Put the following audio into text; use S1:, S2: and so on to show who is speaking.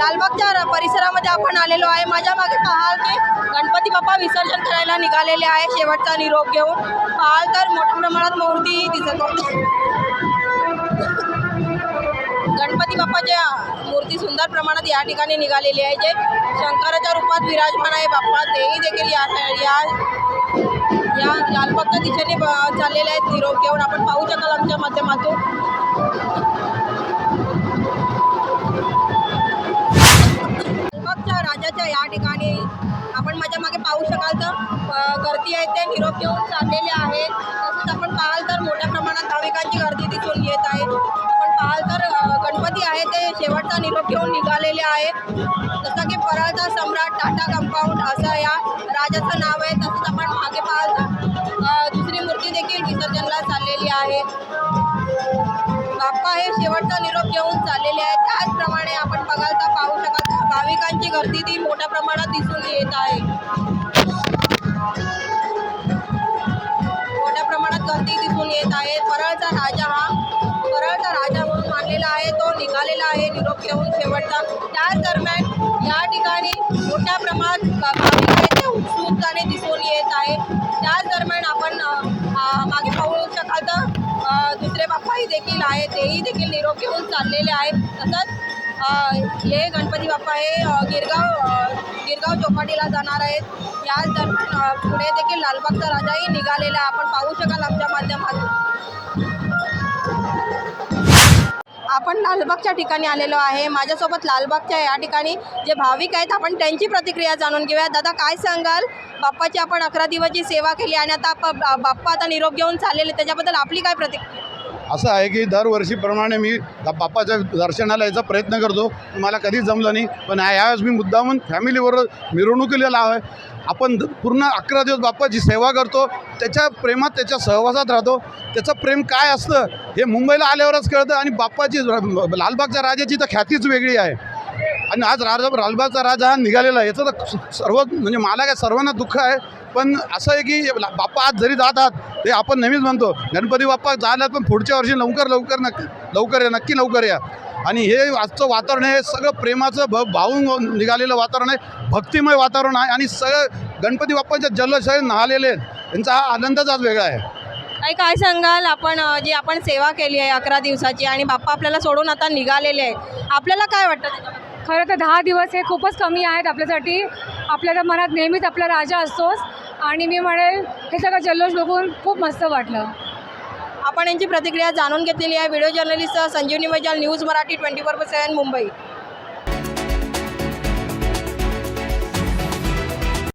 S1: लालबागच्या परिसरामध्ये आपण आलेलो आहे. माझ्या मागे पाहाल की गणपती बाप्पा विसर्जन करायला निघालेले आहे. शेवटचा निरोप घेऊन पाहाल तर मोठ्या प्रमाणात मूर्ती दिसत गणपती बाप्पाच्या मूर्ती सुंदर प्रमाणात या ठिकाणी निघालेली आहे. जे शंकराच्या रूपात विराजमान आहे बाप्पा तेही देखील या या या लालबागच्या दिशेने चाललेले आहेत. निरोप घेऊन आपण पाहू शकाल आमच्या माध्यमातून. या ठिकाणी आपण माझ्या मागे पाहू शकाल तर गर्दी आहे ते निरोप घेऊन चाललेले आहेत. तसंच आपण पाहाल तर मोठ्या प्रमाणात भाविकांची गर्दी दिसून येत आहे. आपण पाहाल तर गणपती आहे ते शेवटचा निरोप घेऊन निघालेले आहे. जसं की परळचा सम्राट टाटा कंपाऊंड असं या राजाचं नाव आहे. तसंच आपण मागे पाहाल तर दुसरी मूर्ती देखील विसर्जनला चाललेली आहे. बाप्पा हे शेवटचा निरोप घेऊन चाललेले आहेत. गर्दी ती मोठ्या प्रमाणात दिसून येत आहे. मोठ्या प्रमाणात गर्दी दिसून येत आहे. परळचा राजा हा परळचा राजा म्हणून मानलेला आहे. तो निघालेला आहे निरोप घेऊन शेवटचा. त्याच दरम्यान या ठिकाणी मोठ्या प्रमाणात भाविक उत्सुकताने दिसून येत आहे. त्याच दरम्यान आपण मागे पाहू शकाल तर दुसरे बाप्पाही देखील आहे तेही देखील निरोप घेऊन चाललेले आहेत. तसंच हे गणपती बाप्पा हे गिरगाव गिरगाव चौपाटीला जाणार आहेत. या दरम्यान पुढे देखील लालबागचा राजाही निघालेला आपण पाहू शकाल आमच्या माध्यमातून. आपण लालबागच्या ठिकाणी आलेलो आहे. माझ्यासोबत लालबागच्या या ठिकाणी जे भाविक आहेत आपण त्यांची प्रतिक्रिया जाणून घेऊया. दादा काय सांगाल? बाप्पाची आपण अकरा दिवसची सेवा केली आणि आता बाप्पा आता निरोप घेऊन चाललेले त्याच्याबद्दल आपली काय प्रतिक्रिया?
S2: असं आहे की दरवर्षीप्रमाणे मी बाप्पाच्या दर्शनाला यायचा प्रयत्न करतो. मला कधीच जमलं नाही. पण ह्या- यावेळेस मी मुद्दामून फॅमिलीवर मिरवणुकीला आहे आपण द- पूर्ण अकरा दिवस बाप्पाची सेवा करतो. त्याच्या प्रेमात त्याच्या सहवासात राहतो. त्याचं प्रेम काय असतं हे मुंबईला आल्यावरच कळतं आणि बाप्पाची लालबागच्या राजाची तर ख्यातीच वेगळी आहे. आणि आज राजा लालबागचा राजा हा निघालेला आहे. याचं तर सर्व म्हणजे मला काय सर्वांना दुःख आहे पण असं आहे की बाप्पा आज जरी जातात ते आपण नेहमीच म्हणतो गणपती बाप्पा जाणार पण पुढच्या वर्षी लवकर लवकर नक्की लवकर या नक्की लवकर या. आणि हे आजचं वातावरण हे सगळं प्रेमाचं भ भावून निघालेलं वातावरण आहे भक्तिमय वातावरण आहे आणि सगळं गणपती बाप्पाच्या जल्लोषाने न्हालेले आहेत. त्यांचा हा आनंदच आज वेगळा आहे.
S1: काय काय सांगाल? आपण जी आपण सेवा केली आहे अकरा दिवसाची आणि बाप्पा आपल्याला सोडून आता निघालेले आहे आपल्याला काय वाटतं?
S3: खरं तर दहा दिवस हे खूपच कमी आहेत आपल्यासाठी. आपल्याला मनात नेहमीच आपला राजा असतोच. आणि मी म्हणेल हे सगळं जल्लोष बघून खूप मस्त वाटलं.
S1: आपण यांची प्रतिक्रिया जाणून घेतलेली आहे. व्हिडिओ जर्नलिस्ट संजीवनी मैजाल news Marathi twenty four seven Mumbai.